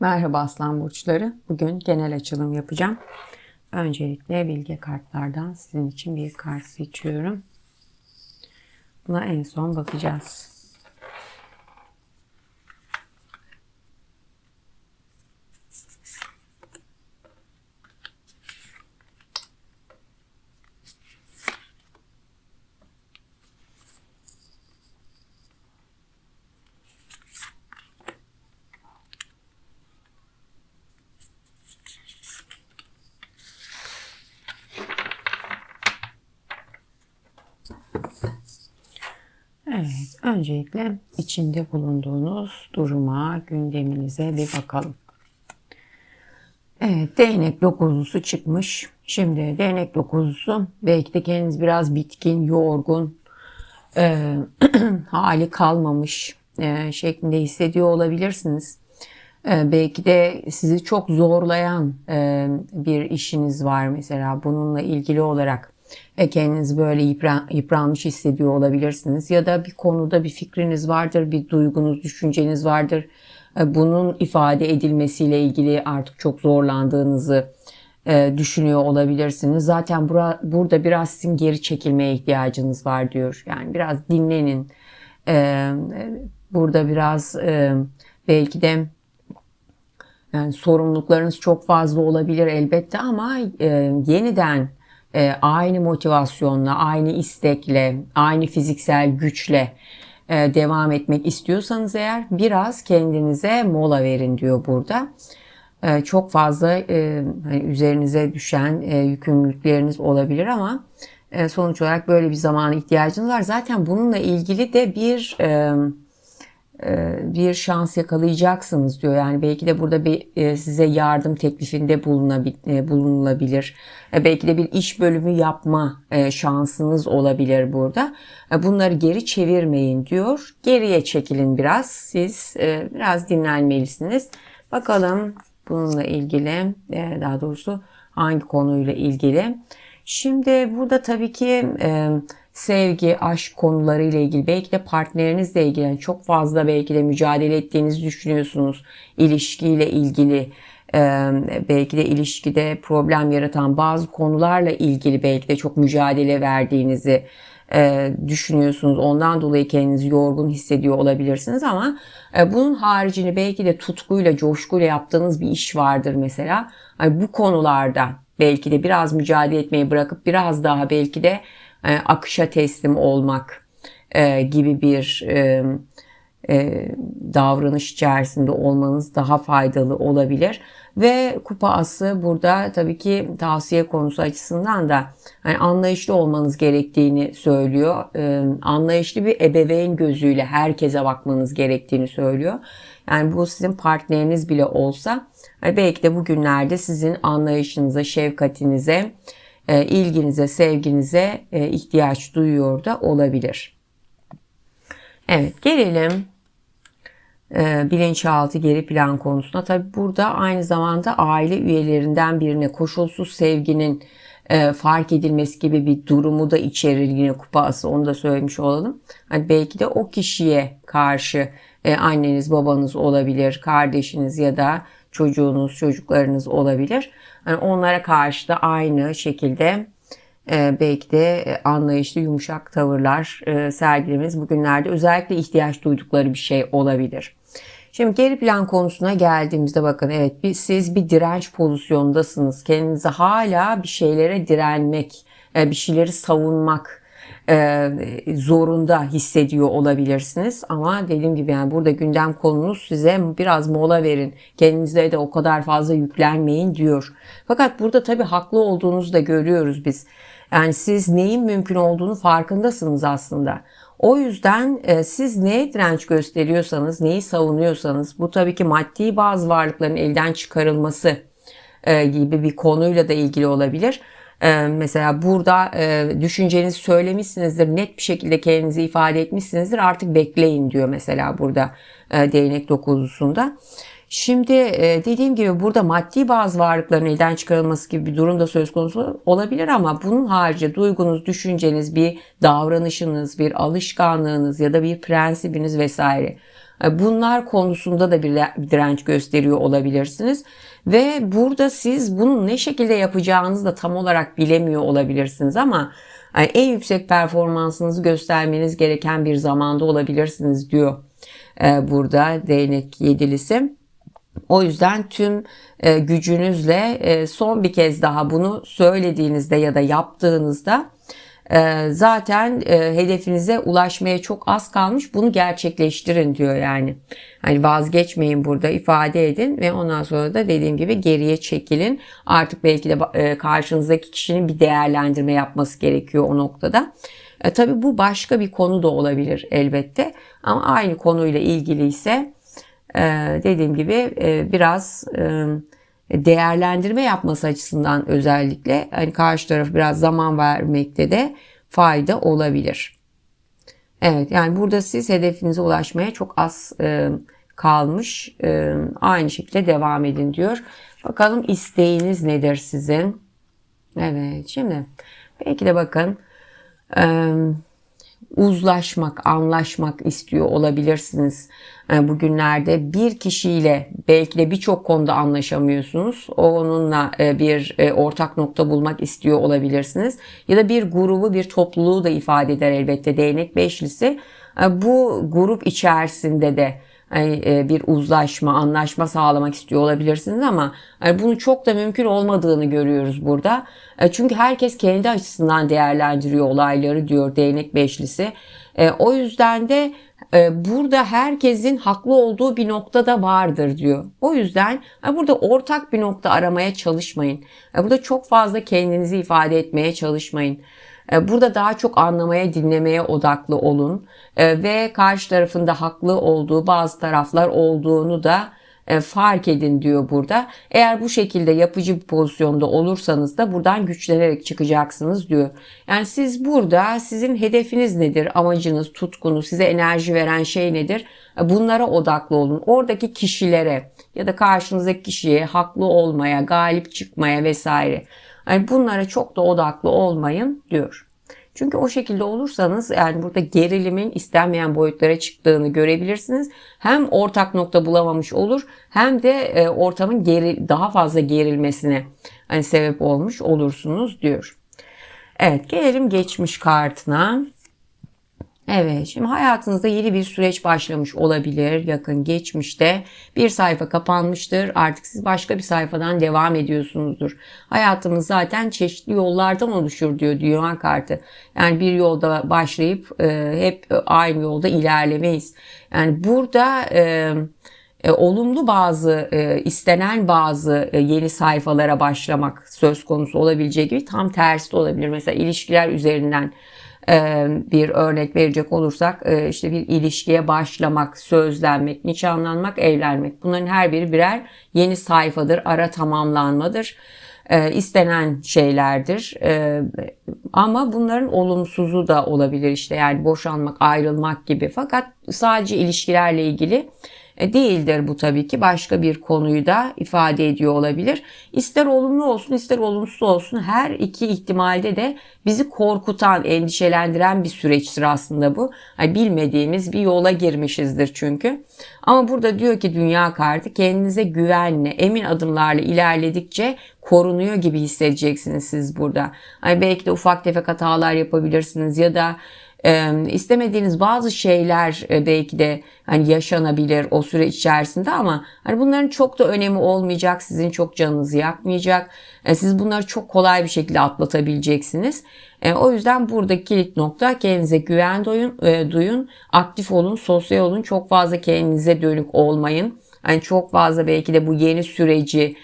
Merhaba Aslan Burçları. Bugün genel açılım yapacağım. Öncelikle bilge kartlardan sizin için bir kart seçiyorum. Buna en son bakacağız. Öncelikle içinde bulunduğunuz duruma, gündeminize bir bakalım. Evet, değnek dokuzlusu çıkmış. Şimdi değnek dokuzlusu belki de kendiniz biraz bitkin, yorgun, e, hali kalmamış e, şeklinde hissediyor olabilirsiniz. E, belki de sizi çok zorlayan e, bir işiniz var mesela bununla ilgili olarak kendinizi böyle yıpran, yıpranmış hissediyor olabilirsiniz. Ya da bir konuda bir fikriniz vardır, bir duygunuz, düşünceniz vardır. E, bunun ifade edilmesiyle ilgili artık çok zorlandığınızı e, düşünüyor olabilirsiniz. Zaten bura, burada biraz sizin geri çekilmeye ihtiyacınız var diyor. Yani biraz dinlenin. E, burada biraz belki de yani sorumluluklarınız çok fazla olabilir elbette ama yeniden e, aynı motivasyonla, aynı istekle, aynı fiziksel güçle e, devam etmek istiyorsanız eğer biraz kendinize mola verin diyor burada. E, çok fazla hani üzerinize düşen yükümlülükleriniz olabilir ama sonuç olarak böyle bir zamana ihtiyacınız var. Zaten bununla ilgili de bir e, bir şans yakalayacaksınız diyor. Yani belki de burada bir e, size yardım teklifinde e, bulunulabilir. Belki de bir iş bölümü yapma şansınız olabilir burada. Bunları geri çevirmeyin diyor. Geriye çekilin biraz. Siz biraz dinlenmelisiniz. Bakalım bununla ilgili daha doğrusu hangi konuyla ilgili. Şimdi burada tabii ki sevgi, aşk konularıyla ilgili belki de partnerinizle ilgili çok fazla belki de mücadele ettiğinizi düşünüyorsunuz. ilişkiyle ilgili belki de ilişkide problem yaratan bazı konularla ilgili belki de çok mücadele verdiğinizi düşünüyorsunuz. Ondan dolayı kendinizi yorgun hissediyor olabilirsiniz ama bunun haricinde belki de tutkuyla, coşkuyla yaptığınız bir iş vardır mesela. Yani bu konularda belki de biraz mücadele etmeyi bırakıp biraz daha belki de akışa teslim olmak e, gibi bir e, davranış içerisinde olmanız daha faydalı olabilir. Ve kupa ası burada tabii ki tavsiye konusu açısından da yani anlayışlı olmanız gerektiğini söylüyor. anlayışlı bir ebeveyn gözüyle herkese bakmanız gerektiğini söylüyor. Yani bu sizin partneriniz bile olsa belki de bugünlerde sizin anlayışınıza, şefkatinize, e, ilginize, sevginize e, ihtiyaç duyuyor da olabilir. Evet gelelim e, bilinçaltı geri plan konusuna. Tabi burada aynı zamanda aile üyelerinden birine koşulsuz sevginin fark edilmesi gibi bir durumu da içerir yine kupası onu da söylemiş olalım. Hani belki de o kişiye karşı anneniz babanız olabilir, kardeşiniz ya da çocuğunuz, çocuklarınız olabilir. Yani onlara karşı da aynı şekilde e, belki de e, anlayışlı, yumuşak tavırlar e, sergilemeniz bugünlerde özellikle ihtiyaç duydukları bir şey olabilir. Şimdi geri plan konusuna geldiğimizde bakın evet bir, siz bir direnç pozisyondasınız. Kendinizi hala bir şeylere direnmek, e, bir şeyleri savunmak, zorunda hissediyor olabilirsiniz. Ama dediğim gibi yani burada gündem konunuz size biraz mola verin. Kendinize de o kadar fazla yüklenmeyin diyor. Fakat burada tabii haklı olduğunuzu da görüyoruz biz. Yani siz neyin mümkün olduğunu farkındasınız aslında. O yüzden e, siz neye direnç gösteriyorsanız, neyi savunuyorsanız bu tabii ki maddi bazı varlıkların elden çıkarılması e, gibi bir konuyla da ilgili olabilir. Ee, mesela burada e, düşüncenizi söylemişsinizdir, net bir şekilde kendinizi ifade etmişsinizdir. Artık bekleyin diyor mesela burada e, değnek dokuzusunda. Şimdi e, dediğim gibi burada maddi bazı varlıkların elden çıkarılması gibi bir durum da söz konusu olabilir ama bunun harici duygunuz, düşünceniz, bir davranışınız, bir alışkanlığınız ya da bir prensibiniz vesaire. Bunlar konusunda da bir direnç gösteriyor olabilirsiniz. Ve burada siz bunu ne şekilde yapacağınızı da tam olarak bilemiyor olabilirsiniz ama yani en yüksek performansınızı göstermeniz gereken bir zamanda olabilirsiniz diyor e, burada değnek yedilisi. O yüzden tüm e, gücünüzle e, son bir kez daha bunu söylediğinizde ya da yaptığınızda zaten e, hedefinize ulaşmaya çok az kalmış. Bunu gerçekleştirin diyor yani. Hani vazgeçmeyin burada ifade edin ve ondan sonra da dediğim gibi geriye çekilin. Artık belki de e, karşınızdaki kişinin bir değerlendirme yapması gerekiyor o noktada. E, tabii bu başka bir konu da olabilir elbette. Ama aynı konuyla ilgili ise e, dediğim gibi e, biraz e, değerlendirme yapması açısından özellikle hani karşı tarafı biraz zaman vermekte de fayda olabilir. Evet yani burada siz hedefinize ulaşmaya çok az e, kalmış. E, aynı şekilde devam edin diyor. Bakalım isteğiniz nedir sizin? Evet şimdi belki de bakın e, uzlaşmak, anlaşmak istiyor olabilirsiniz. E, bugünlerde bir kişiyle belki de birçok konuda anlaşamıyorsunuz. Onunla e, bir e, ortak nokta bulmak istiyor olabilirsiniz. Ya da bir grubu, bir topluluğu da ifade eder elbette değnek beşlisi. Bu grup içerisinde de bir uzlaşma, anlaşma sağlamak istiyor olabilirsiniz ama bunun çok da mümkün olmadığını görüyoruz burada. Çünkü herkes kendi açısından değerlendiriyor olayları diyor değnek beşlisi. O yüzden de burada herkesin haklı olduğu bir nokta da vardır diyor. O yüzden burada ortak bir nokta aramaya çalışmayın. Burada çok fazla kendinizi ifade etmeye çalışmayın. Burada daha çok anlamaya, dinlemeye odaklı olun ve karşı tarafında haklı olduğu bazı taraflar olduğunu da fark edin diyor burada. Eğer bu şekilde yapıcı bir pozisyonda olursanız da buradan güçlenerek çıkacaksınız diyor. Yani siz burada sizin hedefiniz nedir? Amacınız, tutkunuz, size enerji veren şey nedir? Bunlara odaklı olun. Oradaki kişilere ya da karşınızdaki kişiye haklı olmaya, galip çıkmaya vesaire. Yani bunlara çok da odaklı olmayın diyor. Çünkü o şekilde olursanız yani burada gerilimin istenmeyen boyutlara çıktığını görebilirsiniz. Hem ortak nokta bulamamış olur hem de e, ortamın geri, daha fazla gerilmesine hani sebep olmuş olursunuz diyor. Evet gelelim geçmiş kartına. Evet, şimdi hayatınızda yeni bir süreç başlamış olabilir. Yakın geçmişte bir sayfa kapanmıştır. Artık siz başka bir sayfadan devam ediyorsunuzdur. Hayatımız zaten çeşitli yollardan oluşur diyor dünya kartı. Yani bir yolda başlayıp e, hep aynı yolda ilerlemeyiz. Yani burada e, e, olumlu bazı e, istenen bazı e, yeni sayfalara başlamak söz konusu olabileceği gibi tam tersi de olabilir. Mesela ilişkiler üzerinden bir örnek verecek olursak işte bir ilişkiye başlamak, sözlenmek, nişanlanmak, evlenmek bunların her biri birer yeni sayfadır, ara tamamlanmadır. İstenen şeylerdir. Ama bunların olumsuzu da olabilir işte yani boşanmak, ayrılmak gibi. Fakat sadece ilişkilerle ilgili değildir bu tabii ki. Başka bir konuyu da ifade ediyor olabilir. İster olumlu olsun ister olumsuz olsun her iki ihtimalde de bizi korkutan, endişelendiren bir süreçtir aslında bu. Yani bilmediğimiz bir yola girmişizdir çünkü. Ama burada diyor ki dünya kartı kendinize güvenle, emin adımlarla ilerledikçe korunuyor gibi hissedeceksiniz siz burada. Hani belki de ufak tefek hatalar yapabilirsiniz ya da istemediğiniz bazı şeyler e, belki de hani yaşanabilir o süre içerisinde ama hani bunların çok da önemi olmayacak. Sizin çok canınızı yakmayacak. E, siz bunları çok kolay bir şekilde atlatabileceksiniz. E, o yüzden buradaki kilit nokta kendinize güven duyun, duyun, aktif olun, sosyal olun. Çok fazla kendinize dönük olmayın. Hani çok fazla belki de bu yeni süreci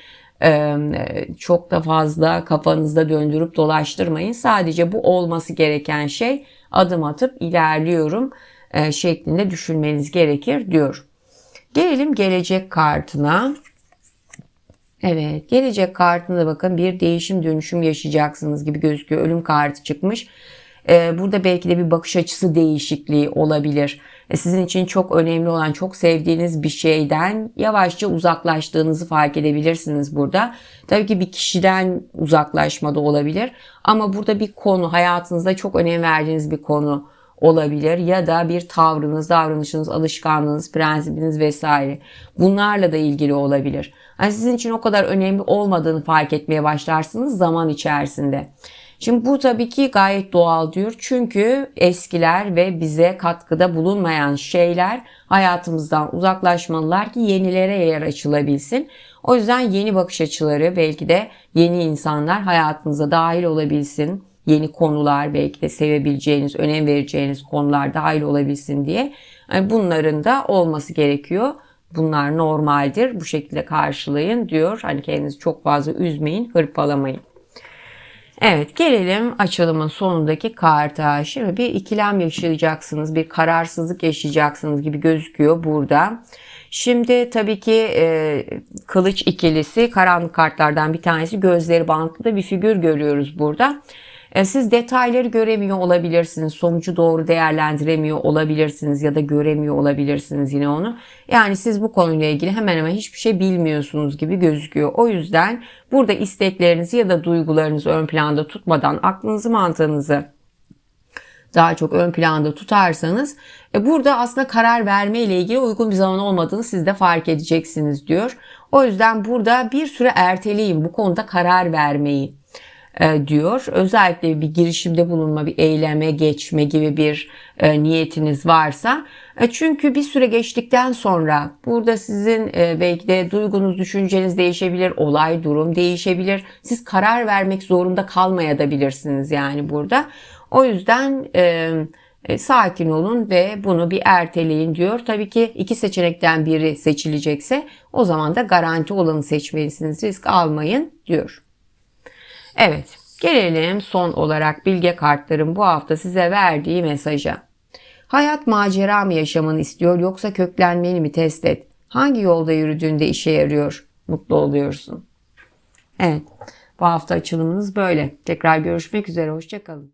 çok da fazla kafanızda döndürüp dolaştırmayın. Sadece bu olması gereken şey adım atıp ilerliyorum e, şeklinde düşünmeniz gerekir diyor. Gelelim gelecek kartına. Evet gelecek kartında bakın bir değişim dönüşüm yaşayacaksınız gibi gözüküyor. Ölüm kartı çıkmış. Ee, burada belki de bir bakış açısı değişikliği olabilir. Ee, sizin için çok önemli olan, çok sevdiğiniz bir şeyden yavaşça uzaklaştığınızı fark edebilirsiniz burada. Tabii ki bir kişiden uzaklaşma da olabilir. Ama burada bir konu, hayatınızda çok önem verdiğiniz bir konu olabilir ya da bir tavrınız, davranışınız, alışkanlığınız, prensibiniz vesaire. Bunlarla da ilgili olabilir. Yani sizin için o kadar önemli olmadığını fark etmeye başlarsınız zaman içerisinde. Şimdi bu tabii ki gayet doğal diyor. Çünkü eskiler ve bize katkıda bulunmayan şeyler hayatımızdan uzaklaşmalılar ki yenilere yer açılabilsin. O yüzden yeni bakış açıları belki de yeni insanlar hayatınıza dahil olabilsin. Yeni konular belki de sevebileceğiniz, önem vereceğiniz konular dahil olabilsin diye. Yani bunların da olması gerekiyor. Bunlar normaldir. Bu şekilde karşılayın diyor. Hani kendinizi çok fazla üzmeyin, hırpalamayın. Evet gelelim açılımın sonundaki karta. Şimdi bir ikilem yaşayacaksınız, bir kararsızlık yaşayacaksınız gibi gözüküyor burada. Şimdi tabii ki e, kılıç ikilisi karanlık kartlardan bir tanesi gözleri bantlı bir figür görüyoruz burada. E, siz detayları göremiyor olabilirsiniz, sonucu doğru değerlendiremiyor olabilirsiniz ya da göremiyor olabilirsiniz yine onu. Yani siz bu konuyla ilgili hemen hemen hiçbir şey bilmiyorsunuz gibi gözüküyor. O yüzden burada isteklerinizi ya da duygularınızı ön planda tutmadan aklınızı mantığınızı daha çok ön planda tutarsanız e, burada aslında karar verme ile ilgili uygun bir zaman olmadığını siz de fark edeceksiniz diyor. O yüzden burada bir süre erteleyin bu konuda karar vermeyi e, diyor. Özellikle bir girişimde bulunma, bir eyleme geçme gibi bir e, niyetiniz varsa. E, çünkü bir süre geçtikten sonra burada sizin e, belki de duygunuz, düşünceniz değişebilir, olay, durum değişebilir. Siz karar vermek zorunda kalmayabilirsiniz yani burada. O yüzden e, e, sakin olun ve bunu bir erteleyin diyor. Tabii ki iki seçenekten biri seçilecekse o zaman da garanti olanı seçmelisiniz. Risk almayın diyor. Evet, gelelim son olarak bilge kartların bu hafta size verdiği mesaja. Hayat macera mı yaşamanı istiyor yoksa köklenmeni mi test et? Hangi yolda yürüdüğünde işe yarıyor? Mutlu oluyorsun. Evet, bu hafta açılımınız böyle. Tekrar görüşmek üzere, hoşçakalın.